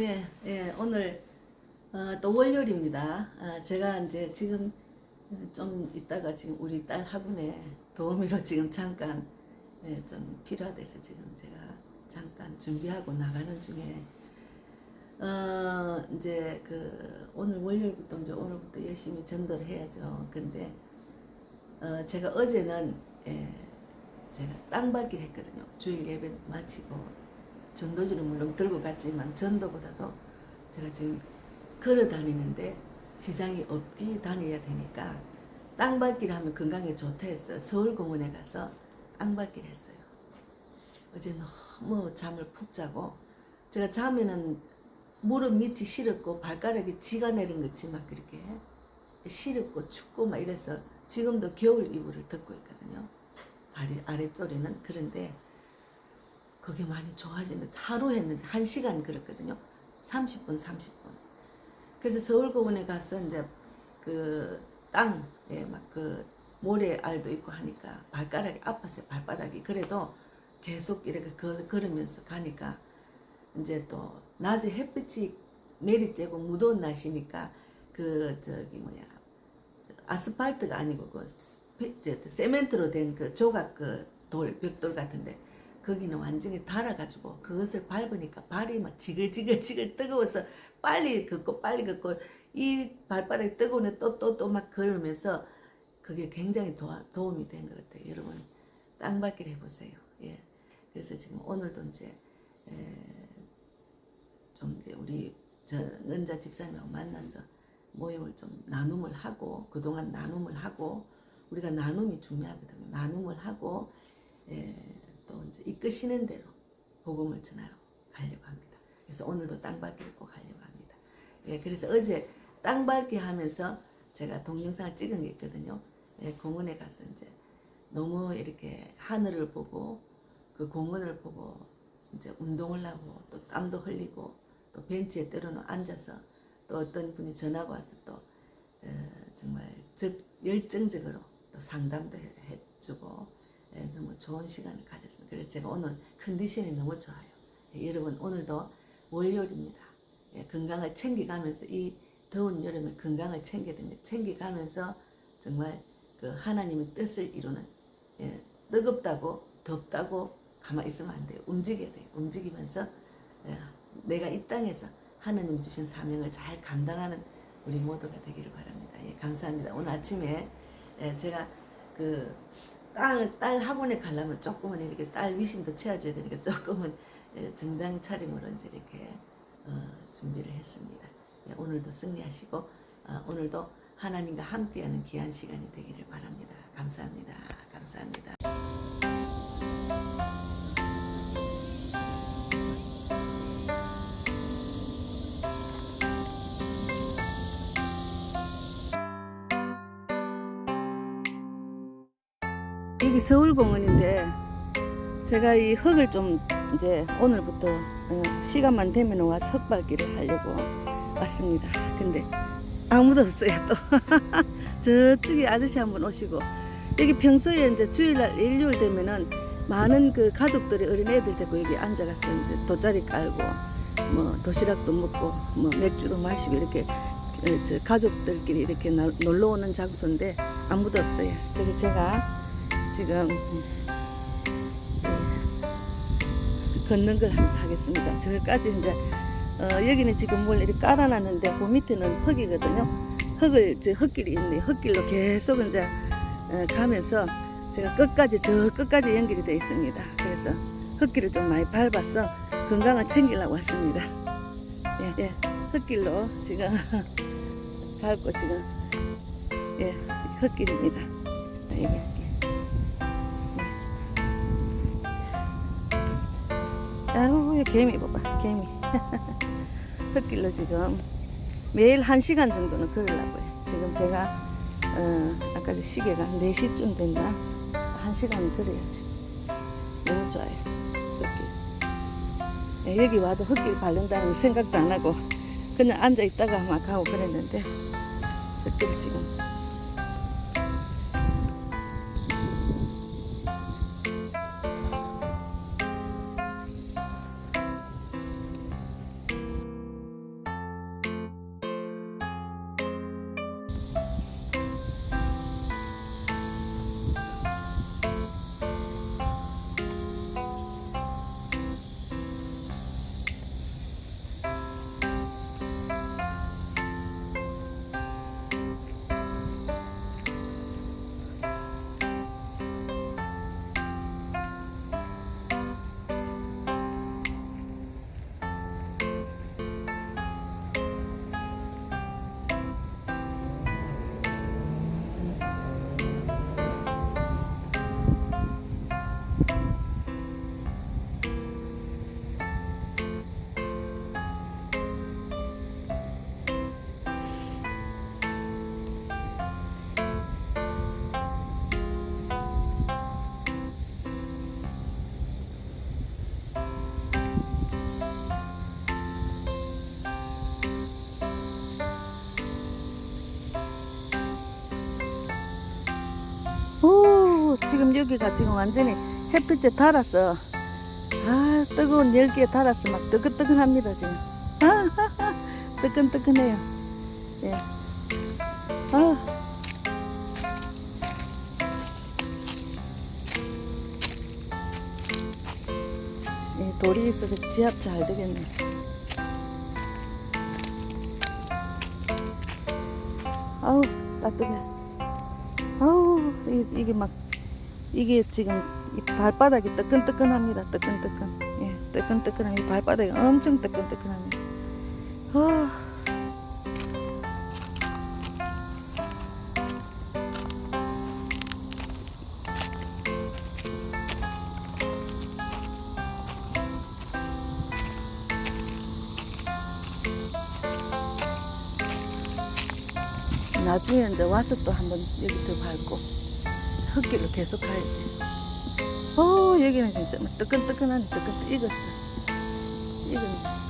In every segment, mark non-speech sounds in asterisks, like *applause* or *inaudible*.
네, 예, 오늘 어, 또 월요일입니다. 아, 제가 이제 지금 좀 이따가 지금 우리 딸 학원에 도우미로 *laughs* 지금 잠깐 예, 좀 필요하대서 지금 제가 잠깐 준비하고 나가는 중에 어 이제 그 오늘 월요일부터 이제 오늘부터 열심히 전도를 해야죠. 근데 어 제가 어제는 예, 제가 땅 밟기를 했거든요. 주일 예배 마치고 전도지는 물론 들고 갔지만 전도보다도 제가 지금 걸어 다니는데 지장이 없이 다녀야 되니까 땅밟기를 하면 건강에 좋다 해서 서울공원에 가서 땅밟기를 했어요. 어제 너무 잠을 푹 자고 제가 자면은 무릎 밑이 시렵고 발가락이 지가 내린 막 그렇게 시렵고 춥고 막 이래서 지금도 겨울 이불을 덮고 있거든요. 아래, 아래쪽에는 그런데 그게 많이 좋아지는 하루 했는데 한 시간 걸었거든요. 30분, 30분. 그래서 서울공원에 가서 이제 그 땅에 막 그 모래알도 있고 하니까 발가락이 아팠어요. 발바닥이. 그래도 계속 이렇게 걸, 걸으면서 가니까 이제 또 낮에 햇빛이 내리쬐고 무더운 날씨니까 그 저기 뭐야 저 아스팔트가 아니고 그 세멘트로 된 그 조각 그 돌 벽돌 같은데 거기는 완전히 달아가지고 그것을 밟으니까 발이 막 지글지글 지글 뜨거워서 빨리 걷고 빨리 걷고 이 발바닥이 뜨거우면 또 또 또 막 걸으면서 그게 굉장히 도와, 도움이 된 것 같아요. 여러분 땅밟기를 해보세요. 예. 그래서 지금 오늘도 이제 에, 좀 이제 우리 저 은자 집사님하고 만나서 모임을 좀 나눔을 하고 그동안 나눔을 하고 우리가 나눔이 중요하거든요. 나눔을 하고 에, 또 이제 이끄시는 대로 복음을 전하러 가려고 합니다. 그래서 오늘도 땅밟기를 꼭 하려고 합니다. 예, 그래서 어제 땅밟기 하면서 제가 동영상을 찍은 게 있거든요. 예, 공원에 가서 이제 너무 이렇게 하늘을 보고 그 공원을 보고 이제 운동을 하고 또 땀도 흘리고 또 벤치에 때로는 앉아서 또 어떤 분이 전화가 와서 또 어, 정말 적, 열정적으로 또 상담도 해- 해주고 예, 너무 좋은 시간을 가졌습니다. 그래서 제가 오늘 컨디션이 너무 좋아요. 예, 여러분 오늘도 월요일입니다. 예, 건강을 챙겨가면서 이 더운 여름에 건강을 챙겨야 됩니다. 챙겨가면서 정말 그 하나님의 뜻을 이루는 예, 뜨겁다고 덥다고 가만히 있으면 안 돼요. 움직여야 돼요. 움직이면서 예, 내가 이 땅에서 하나님이 주신 사명을 잘 감당하는 우리 모두가 되기를 바랍니다. 예, 감사합니다. 오늘 아침에 예, 제가 그 딸, 딸 학원에 가려면 조금은 이렇게 딸 위심도 채워줘야 되니까 조금은 예, 정장 차림으로 이제 이렇게 어, 준비를 했습니다. 예, 오늘도 승리하시고 어, 오늘도 하나님과 함께하는 귀한 시간이 되기를 바랍니다. 감사합니다. 감사합니다. 여기 서울공원인데 제가 이 흙을 좀 이제 오늘부터 어, 시간만 되면 와서 흙밟기를 하려고 왔습니다. 근데 아무도 없어요 또. *laughs* 저쪽에 아저씨 한 분 오시고 여기 평소에 이제 주일날 일요일 되면은 많은 그 가족들이 어린애들 데리고 여기 앉아가서 이제 돗자리 깔고 뭐 도시락도 먹고 뭐 맥주도 마시고 이렇게 어, 저 가족들끼리 이렇게 나- 놀러 오는 장소인데 아무도 없어요. 그래서 제가 지금 예, 걷는 걸 하겠습니다. 저까지 이제 어, 여기는 지금 뭘 이렇게 깔아놨는데 그 밑에는 흙이거든요. 흙을 저 흙길이 있네. 흙길로 계속 이제 어, 가면서 제가 끝까지 저 끝까지 연결이 되어 있습니다. 그래서 흙길을 좀 많이 밟아서 건강을 챙기려고 왔습니다. 예, 예, 흙길로 지금 *laughs* 밟고 지금 예, 흙길입니다. 이게 아우 개미 봐봐 개미. *laughs* 흙길로 지금 매일 한 시간 정도는 걸으려고요. 지금 제가 어, 아까 저 시계가 4시쯤 됐나? 한 시간 걸어야지 너무 좋아요 흙길. 예, 여기 와도 흙길 바른다는 생각도 안 하고 그냥 앉아 있다가 막 가고 그랬는데 흙길 지금 여기가 지금 완전히 햇빛에 달았어. 아, 뜨거운 열기에 달았어. 막 뜨끈뜨끈합니다, 지금. 아, *laughs* 뜨끈뜨끈해요. 예. 아. 예, 돌이 있어서 지압 잘 되겠네. 아우, 따뜻해. 아우, 이, 이게 막, 이게 지금 이 발바닥이 뜨끈뜨끈합니다. 뜨끈뜨끈. 예, 뜨끈뜨끈한 이 발바닥이 엄청 뜨끈뜨끈합니다. 아. 나중에 이제 와서 또 한번 여기 더 밟고 흙길로 계속 가야지. 어 여기는 진짜 막 뜨끈뜨끈하네 뜨끈뜨 익었어. 익은.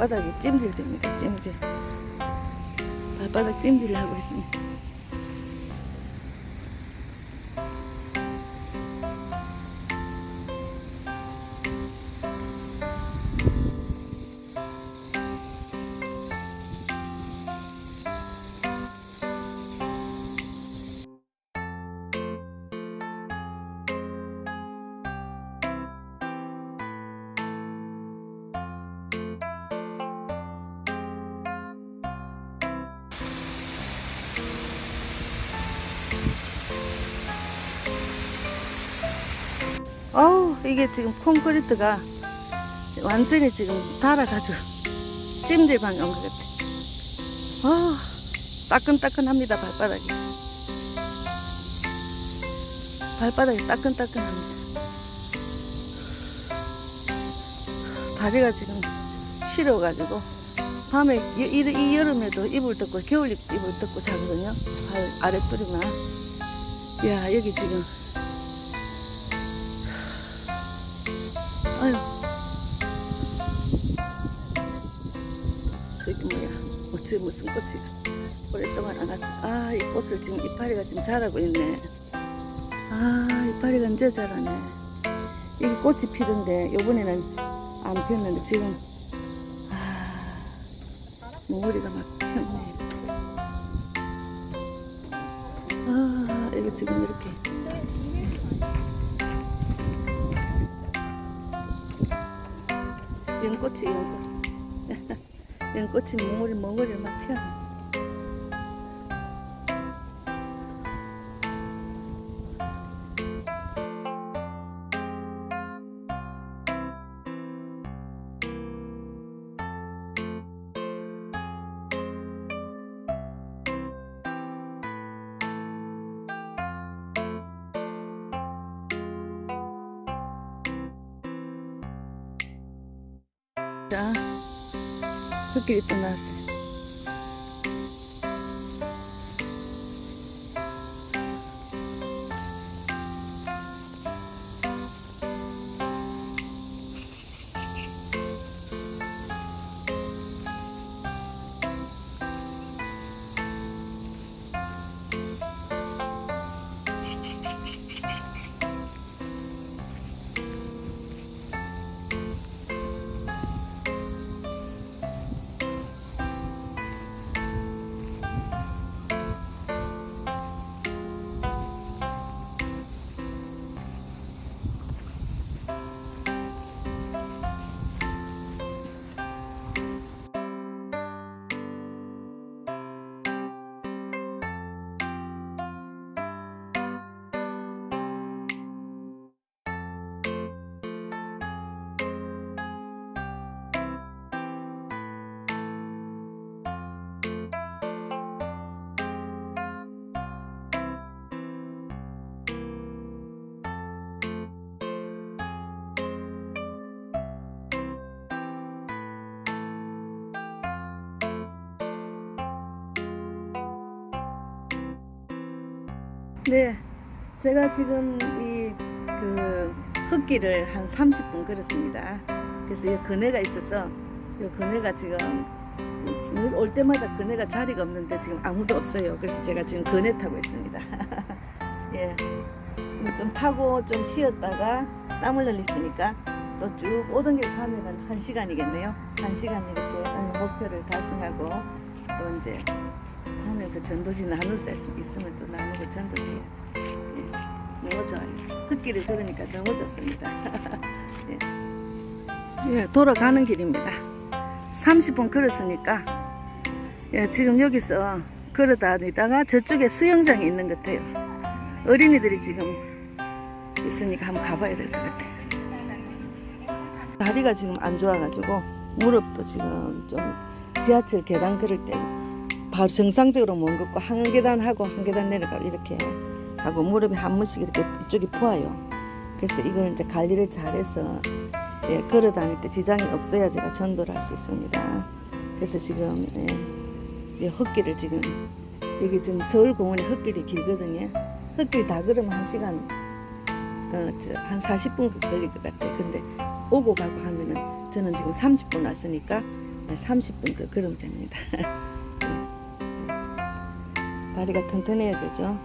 발바닥이 찜질됩니다. 찜질. 발바닥 찜질을 하고 있습니다. 이게 지금 콘크리트가 완전히 지금 달아가지고 찜질 방에 온 것 같아. 어 따끈따끈합니다 발바닥이. 발바닥이 따끈따끈합니다. 다리가 지금 시려가지고 밤에 이, 이, 이 여름에도 이불 덮고 겨울 이불 덮고 자거든요. 발 아랫도리만. 야 여기 지금 아유. 저기 뭐야. 어째 무슨 꽃이 오랫동안 안 왔어. 아, 이 꽃을 지금 이파리가 지금 자라고 있네. 아, 이파리가 언제 자라네. 이게 꽃이 피던데, 요번에는 안 피었는데, 지금, 아, 몽우리가 막 폈네. 아, 이거 지금 이렇게. 연꽃이 연꽃 연꽃이 몽골이 막 펴. 흙길이 또 나왔 네, 제가 지금 이 그 흙길을 한 30분 걸었습니다. 그래서 이 그네가 있어서 이 그네가 지금 늘올 때마다 그네가 자리가 없는데 지금 아무도 없어요. 그래서 제가 지금 그네 타고 있습니다. *laughs* 예, 좀 타고 좀 쉬었다가 땀을 흘렸으니까 또 쭉 오던 길 가면은 한 시간이겠네요. 한 시간 이렇게 목표를 달성하고 또 이제 하면서 전도지 나눌 수 있으면 또 나누고 전도를 해야지. 예, 너무 좋아요. 흙길을 걸으니까 너무 좋습니다. 예. 예, 돌아가는 길입니다. 30분 걸었으니까 예, 지금 여기서 걸어 다니다가 저쪽에 수영장이 있는 것 같아요. 어린이들이 지금 있으니까 한번 가봐야 될 것 같아요. 다리가 지금 안 좋아가지고 무릎도 지금 좀 지하철 계단 걸을 때 바로 정상적으로 못 걷고 한 계단 하고 한 계단 내려가고 이렇게 하고 무릎이 한 번씩 이렇게 이쪽이 부어요. 그래서 이걸 이제 관리를 잘해서 예, 걸어 다닐 때 지장이 없어야 제가 전도를 할 수 있습니다. 그래서 지금 예, 이 흙길을 지금 여기 지금 서울공원에 흙길이 길거든요. 흙길 다 걸으면 한 시간 어, 저, 한 40분 걸릴 것 같아요. 근데 오고 가고 하면은 저는 지금 30분 왔으니까 30분 더 걸으면 됩니다. *laughs* 다리가 튼튼해야 되죠.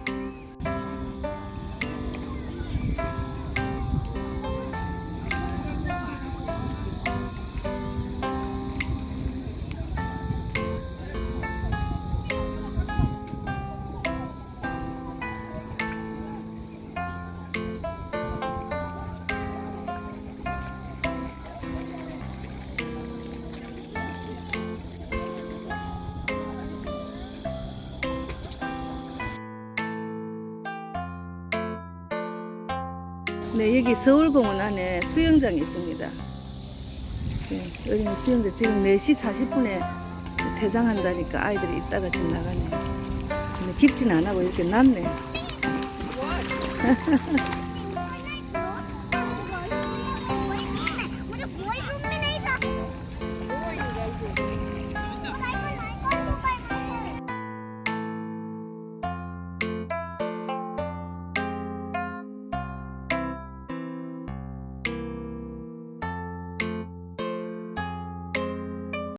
네, 여기 서울공원 안에 수영장이 있습니다. 네, 여기는 수영장 지금 4시 40분에 퇴장한다니까 아이들이 이따가 지금 나가네. 근데 깊진 안 하고 이렇게 낮네. *laughs*